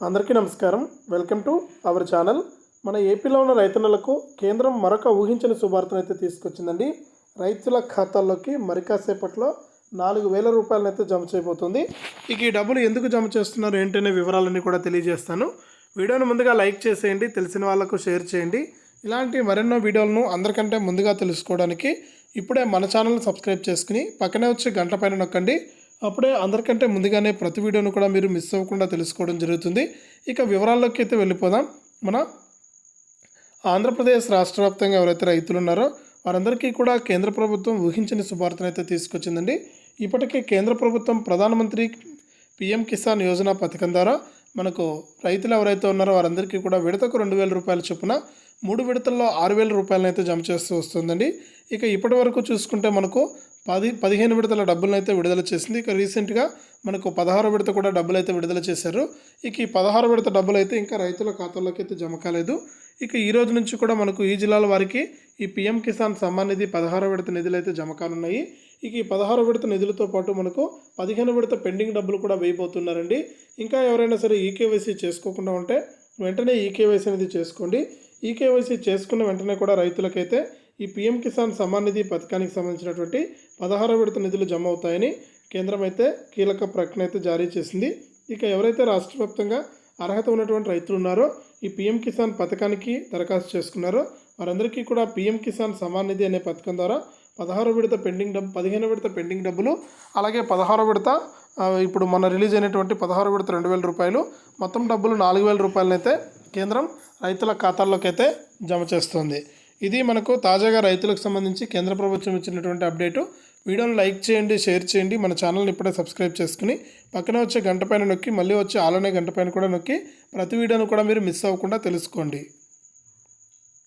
అందరికీ నమస్కారం. Welcome to our channel. మన ఏపీలో ఉన్న రైతన్నలకు కేంద్రం మరొక ఊహించని శుభార్తనైతే తీసుకొచ్చిందండి. రైతుల ఖాతాల్లోకి మరి కాసేపట్లో నాలుగు వేల రూపాయలను అయితే జమ చేయబోతుంది. ఇక ఈ డబ్బులు ఎందుకు జమ చేస్తున్నారు ఏంటనే వివరాలన్నీ కూడా తెలియజేస్తాను. వీడియోను ముందుగా లైక్ చేసేయండి తెలిసిన వాళ్ళకు షేర్ చేయండి. ఇలాంటి మరెన్నో వీడియోలను అందరికంటే ముందుగా తెలుసుకోవడానికి ఇప్పుడే మన ఛానల్ సబ్స్క్రైబ్ చేసుకుని పక్కనే వచ్చి గంట పైన నొక్కండి. అప్పుడే అందరికంటే ముందుగానే ప్రతి వీడియోను కూడా మీరు మిస్ అవ్వకుండా తెలుసుకోవడం జరుగుతుంది. ఇక వివరాల్లోకి అయితే వెళ్ళిపోదాం. మన ఆంధ్రప్రదేశ్ రాష్ట్ర వ్యాప్తంగా ఎవరైతే రైతులు ఉన్నారో వారందరికీ కూడా కేంద్ర ప్రభుత్వం ఊహించని శుభార్తను అయితే తీసుకొచ్చిందండి. ఇప్పటికే కేంద్ర ప్రభుత్వం ప్రధానమంత్రి పిఎం కిసాన్ యోజన పథకం ద్వారా మనకు రైతులు ఎవరైతే ఉన్నారో వారందరికీ కూడా విడతకు రెండు వేల రూపాయల చొప్పున మూడు విడతల్లో ఆరు వేల రూపాయలను అయితే జమ చేస్తూ వస్తుందండి. ఇక ఇప్పటి వరకు చూసుకుంటే మనకు పది పదిహేను విడతల డబ్బులను అయితే విడుదల చేసింది. ఇక రీసెంట్గా మనకు పదహారు విడత కూడా డబ్బులు అయితే విడుదల చేశారు. ఇక ఈ పదహారు విడత డబ్బులు అయితే ఇంకా రైతుల ఖాతాల్లోకి అయితే జమ కాలేదు. ఇక ఈ రోజు నుంచి కూడా మనకు ఈ జిల్లాల వారికి ఈ పిఎం కిసాన్ సమ్మాన్ నిధి పదహారు విడత నిధులు అయితే జమ కానున్నాయి. ఇక ఈ పదహారు విడత నిధులతో పాటు మనకు పదిహేను విడత పెండింగ్ డబ్బులు కూడా వేయబోతున్నారండి. ఇంకా ఎవరైనా సరే ఈకేవైసీ చేసుకోకుండా ఉంటే వెంటనే ఈకేవైసీ అనేది చేసుకోండి. ఈకేవైసీ చేసుకున్న వెంటనే కూడా రైతులకైతే ఈ పీఎం కిసాన్ సమ్మాన్ నిధి పథకానికి సంబంధించినటువంటి పదహారు విడత నిధులు జమ అవుతాయని కేంద్రం అయితే కీలక ప్రకటన అయితే జారీ చేసింది. ఇక ఎవరైతే రాష్ట్ర వ్యాప్తంగా అర్హత ఉన్నటువంటి రైతులు ఉన్నారో ఈ పీఎం కిసాన్ పథకానికి దరఖాస్తు చేసుకున్నారో వారందరికీ కూడా పీఎం కిసాన్ సమాన్ నిధి అనే పథకం ద్వారా పదహారు విడత పెండింగ్ డబ్బు పదిహేను విడత పెండింగ్ డబ్బులు అలాగే పదహారు విడత ఇప్పుడు మన రిలీజ్ అయినటువంటి పదహారు విడత రెండు వేల రూపాయలు మొత్తం డబ్బులు నాలుగు వేల రూపాయలనైతే కేంద్రం రైతుల ఖాతాల్లోకి అయితే జమ చేస్తుంది. ఇది మనకు తాజాగా రైతులకు సంబంధించి కేంద్ర ప్రభుత్వం ఇచ్చినటువంటి అప్డేటు. వీడియోని లైక్ చేయండి షేర్ చేయండి. మన ఛానల్ని ఇప్పుడే సబ్స్క్రైబ్ చేసుకుని పక్కన వచ్చే గంట పైన నొక్కి మళ్ళీ వచ్చే ఆలనే గంట పైన కూడా నొక్కి ప్రతి వీడియోను కూడా మీరు మిస్ అవ్వకుండా తెలుసుకోండి.